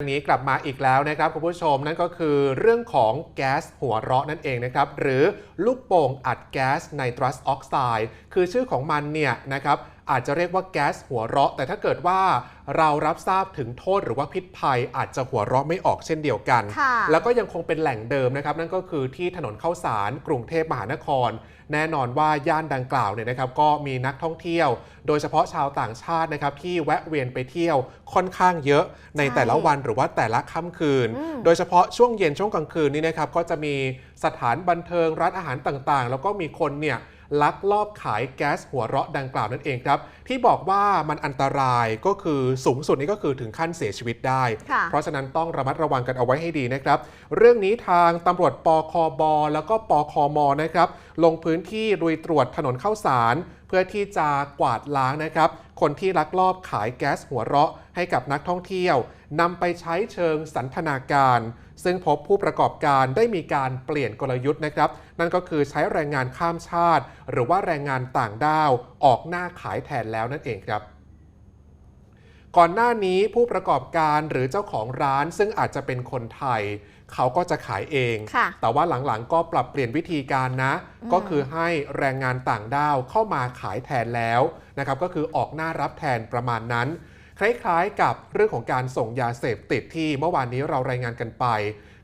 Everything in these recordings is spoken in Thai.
วันนี้กลับมาอีกแล้วนะครับคุณผู้ชมนั่นก็คือเรื่องของแก๊สหัวเราะนั่นเองนะครับ หรือลูกโป่งอัดแก๊สไนตรัสออกไซด์คือชื่อของมันเนี่ยนะครับ อาจจะเรียกว่าแก๊สหัวเราะ แต่ถ้าเกิดว่าเรารับทราบถึงโทษหรือว่าพิษภัยอาจจะหัวเราะไม่ออกเช่นเดียวกันค่ะแล้วก็ยังคงเป็นแหล่งเดิมนะครับ นั่นก็คือที่ถนนเข้าสารกรุงเทพมหานคร แน่นอนว่าย่านดังกล่าวเนี่ยนะครับ ก็มีนักท่องเที่ยว โดยเฉพาะชาวต่างชาตินะครับที่แวะเวียนไปเที่ยวค่อนข้างเยอะในใช่แต่ละวันหรือว่าแต่ละค่ำคืนอืมโดยเฉพาะช่วงเย็นช่วงกลางคืนนี้นะครับก็จะมีสถานบันเทิงร้านอาหารต่างๆ แล้วก็มีคนเนี่ย ลักลอบขายแก๊สหัวเราะดังกล่าวนั่นเองครับ ที่บอกว่ามันอันตรายก็คือสูงสุดนี่ก็คือถึงขั้นเสียชีวิตได้ค่ะเพราะฉะนั้นต้องระมัดระวังกันเอาไว้ให้ดีนะครับ เรื่องนี้ทางตำรวจปคบแล้วก็ปคมนะครับลงพื้นที่ลุยตรวจถนนเข้าสาร เพื่อที่จะกวาดล้างนะครับคนที่ลักลอบขายแก๊สหัวเราะให้กับนักท่องเที่ยวนำไปใช้เชิงสันทนาการ ซึ่งพบผู้ประกอบการได้มีการเปลี่ยนกลยุทธ์นะครับ นั่นก็คือใช้แรงงานข้ามชาติ หรือว่าแรงงานต่างด้าวออกหน้าขายแทนแล้วนั่นเองครับก่อนหน้านี้ผู้ประกอบการหรือเจ้าของร้านซึ่งอาจจะเป็นคนไทย เขาก็จะขายเองค่ะแต่ว่าหลังๆ ก็ปรับเปลี่ยนวิธีการนะอืมก็คือให้แรงงานต่างด้าวเข้ามาขายแทนแล้วนะครับก็คือออกหน้ารับแทนประมาณนั้น คล้ายๆ กับเรื่องของการส่งยาเสพติดที่เมื่อวานนี้เรารายงานกันไป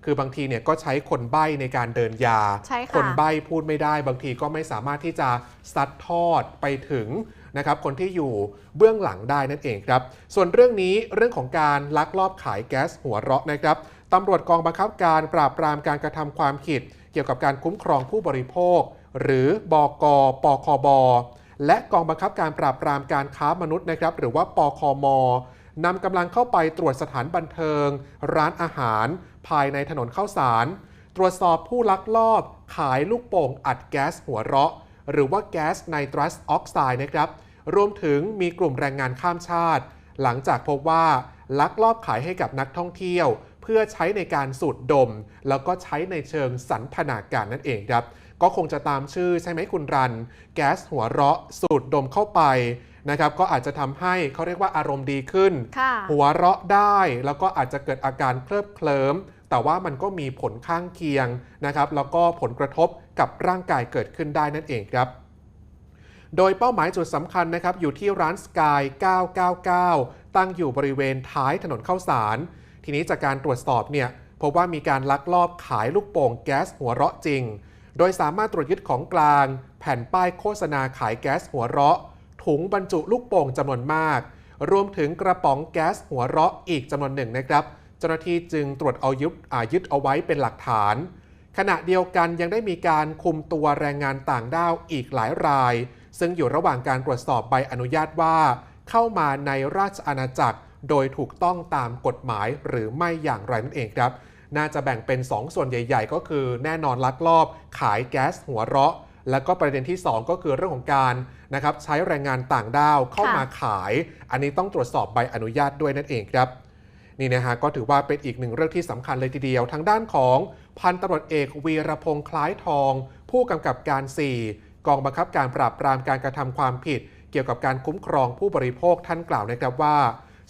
คือบางทีเนี่ยก็ใช้คนใบ้ในการเดินยา ใช่ค่ะ คนใบ้พูดไม่ได้ บางทีก็ไม่สามารถที่จะซัดทอดไปถึงนะครับคนที่อยู่เบื้องหลังได้นั่นเองครับ ส่วนเรื่องนี้เรื่องของการลักลอบขายแก๊สหัวเราะนะครับตำรวจกองบังคับการปราบปรามการกระทำความผิด เกี่ยวกับการคุ้มครองผู้บริโภค หรือบกปคบ และกองบังคับการปราบปรามการค้ามนุษย์นะครับ หรือว่าปคมนำกำลังเข้าไปตรวจสถานบันเทิง ร้านอาหาร ภายในถนนข้าวสาร ตรวจสอบผู้ลักลอบ ขายลูกโป่งอัดแก๊สหัวเราะ หรือว่าแก๊สไนตรัสออกไซด์นะครับ รวมถึงมีกลุ่มแรงงานข้ามชาติ หลังจากพบว่าลักลอบขายให้กับนักท่องเที่ยว เพื่อใช้ในการสูดดม แล้วก็ใช้ในเชิงสันทนาการนั่นเองครับ ก็คงจะตามชื่อใช่ไหมคุณรัน แก๊สหัวเราะสูดดมเข้าไปนะครับก็อาจจะทำให้เขาเรียกว่าอารมณ์ดีขึ้นค่ะหัวเราะได้แล้วก็อาจจะเกิดอาการเคลิบเคลิ้มแต่ว่ามันก็มีผลข้างเคียงนะครับ แล้วก็ผลกระทบกับร่างกายเกิดขึ้นได้นั่นเองครับ โดยเป้าหมายจุดสำคัญนะครับ อยู่ที่ร้านสกาย 999 ตั้งอยู่บริเวณท้ายถนนเข้าสาร ทีนี้จากการตรวจสอบเนี่ยพบว่ามีการลักลอบขายลูกโป่งแก๊สหัวเราะจริง โดยสามารถตรวจยึดของกลาง แผ่นป้ายโฆษณาขายแก๊สหัวเราะ ถุงบรรจุลูกโป่งจำนวนมาก รวมถึงกระป๋องแก๊สหัวเราะอีกจำนวนหนึ่งนะครับเจ้าหน้าที่จึงตรวจเอายึดอายึดเอาไว้เป็นหลักฐาน ขณะเดียวกันยังได้มีการคุมตัวแรงงานต่างด้าวอีกหลายราย ซึ่งอยู่ระหว่างการตรวจสอบใบอนุญาตว่า เข้ามาในราชอาณาจักร โดยถูกต้องตามกฎหมายหรือไม่อย่างไรนั่นเองครับ น่าจะแบ่งเป็น 2 ส่วนใหญ่ ๆ ก็คือแน่นอนลักลอบ ขายแก๊สหัวเราะ แล้วก็ประเด็นที่ 2 ก็คือเรื่องของการนะครับใช้แรงงานต่างด้าวเข้ามาขาย อันนี้ต้องตรวจสอบใบอนุญาตด้วยนั่นเองครับนี่นะฮะก็ถือว่าเป็นอีกหนึ่งเรื่องที่สำคัญเลยทีเดียว ทางด้านของพันตำรวจเอกวีรพงษ์คล้ายทอง ผู้กำกับการ 4 กองบังคับการปราบปรามการกระทำความผิด เกี่ยวกับการคุ้มครองผู้บริโภคท่านกล่าวนะครับว่า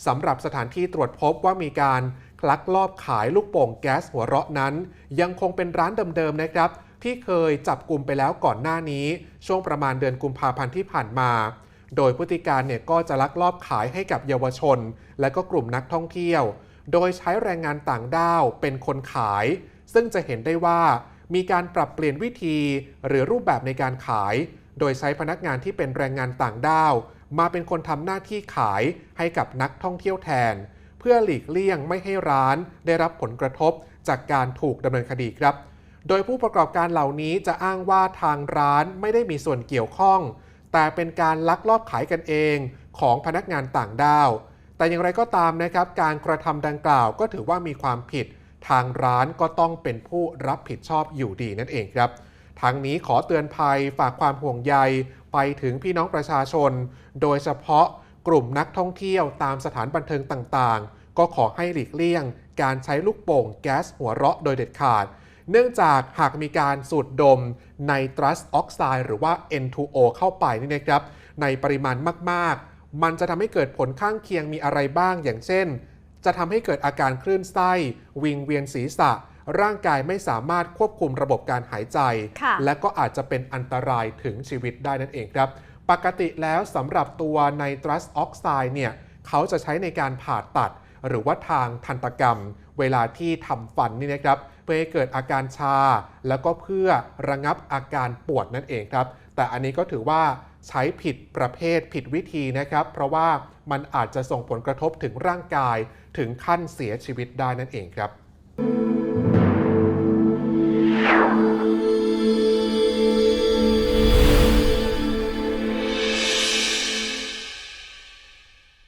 สำหรับสถานที่ตรวจพบว่ามีการลักลอบขายลูกโป่งแก๊สหัวเราะนั้น ยังคงเป็นร้านเดิมๆนะครับ ที่เคยจับกลุ่มไปแล้วก่อนหน้านี้ ช่วงประมาณเดือนกุมภาพันธ์ที่ผ่านมา โดยพฤติการเนี่ยก็จะลักลอบขายให้กับเยาวชน และก็กลุ่มนักท่องเที่ยว โดยใช้แรงงานต่างด้าวเป็นคนขาย ซึ่งจะเห็นได้ว่า มีการปรับเปลี่ยนวิธี หรือรูปแบบในการขาย โดยใช้พนักงานที่เป็นแรงงานต่างด้าว มาเป็นคนทำหน้าที่ขายให้กับนักท่องเที่ยวแทน เพื่อหลีกเลี่ยงไม่ให้ร้านได้รับผลกระทบจากการถูกดำเนินคดีครับ โดยผู้ประกอบการเหล่านี้จะอ้างว่าทางร้านไม่ได้มีส่วนเกี่ยวข้อง แต่เป็นการลักลอบขายกันเองของพนักงานต่างด้าว แต่อย่างไรก็ตามนะครับ การกระทำดังกล่าวก็ถือว่ามีความผิด ทางร้านก็ต้องเป็นผู้รับผิดชอบอยู่ดีนั่นเองครับ ทั้งนี้ขอเตือนภัยฝากความห่วงใยไปถึงพี่น้องประชาชน โดยเฉพาะกลุ่มนักท่องเที่ยวตามสถานบันเทิงต่างๆ ก็ขอให้หลีกเลี่ยง การใช้ลูกโป่งแก๊สหัวเราะโดยเด็ดขาด เนื่องจากหากมีการสูดดมไนตรัสออกไซด์หรือว่า N2O เข้าไปนี่นะครับ ในปริมาณมากๆ มันจะทำให้เกิดผลข้างเคียงมีอะไรบ้างอย่างเช่น จะทำให้เกิดอาการคลื่นไส้ วิงเวียนศีรษะ ร่างกายไม่สามารถควบคุมระบบการหายใจค่ะและก็อาจจะเป็นอันตรายถึงชีวิตได้นั่นเองครับ ปกติแล้วสำหรับตัวไนตรัสออกไซด์เนี่ยเขาจะใช้ในการผ่าตัด หรือว่าทางทันตกรรม เวลาที่ทำฟันนี่นะครับเพื่อให้เกิดอาการชา แล้วก็เพื่อระงับอาการปวดนั่นเองครับ แต่อันนี้ก็ถือว่าใช้ผิดประเภทผิดวิธีนะครับ เพราะว่ามันอาจจะส่งผลกระทบถึงร่างกายถึงขั้นเสียชีวิตได้นั่นเองครับ